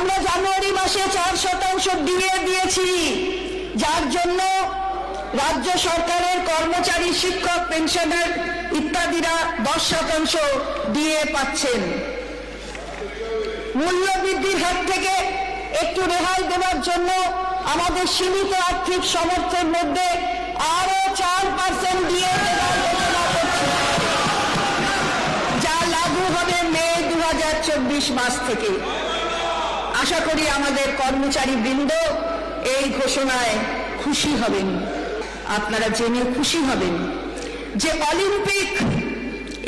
আমরা জানুয়ারি মাসে চার শতাংশ দিয়ে দিয়েছি। যার জন্য রাজ্য সরকারের কর্মচারী, শিক্ষক, পেনশনার ইত্যাদিরা দশ শতাংশ দিয়ে পাচ্ছেন। মূল্য বৃদ্ধির হাত থেকে একটু রেহাই দেওয়ার জন্য আমাদের সীমিত আর্থিক সামর্থ্যের মধ্যে আরও চার পার্সেন্ট দিয়ে যা লাগু হবে মে দু হাজার চব্বিশ মাস থেকে। আশা করি আমাদের কর্মচারী বৃন্দ এই ঘোষণায় খুশি হবেন। আপনারা জেনে খুশি হবেন যে Olympic,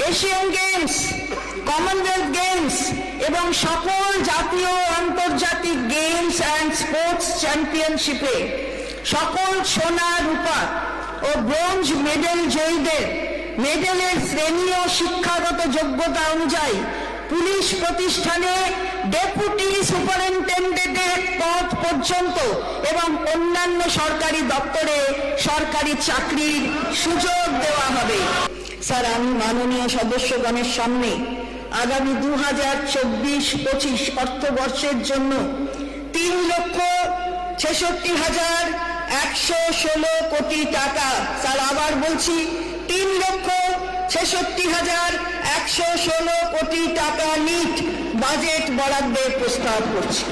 Asian games, Commonwealth games এবং সকল জাতীয় আন্তর্জাতিক গেমস অ্যান্ড স্পোর্টস চ্যাম্পিয়নশিপে সকল সোনা, রূপা ও ব্রোঞ্জ মেডেল জয়ীদের মেডেলের শ্রেণি ও শিক্ষাগত যোগ্যতা অনুযায়ী পুলিশ প্রতিষ্ঠানে ডেপুটি সুপারিনটেন্ডেন্টের পদ পর্যন্ত এবং অন্যান্য সরকারি দপ্তরে সরকারি চাকরির সুযোগ দেওয়া হবে। স্যার, আমি মাননীয় সদস্যগণের সামনে আগামী দু হাজার চব্বিশ পঁচিশ অর্থবর্ষের জন্য তিন লক্ষ ছেষট্টি হাজার একশো ষোলো কোটি টাকা, স্যার, আবার বলছি, তিন লক্ষ ছেষট্টি হাজার একশো ষোলো কোটি টাকা নিট বাজেট বরাদ্দের প্রস্তাব করছি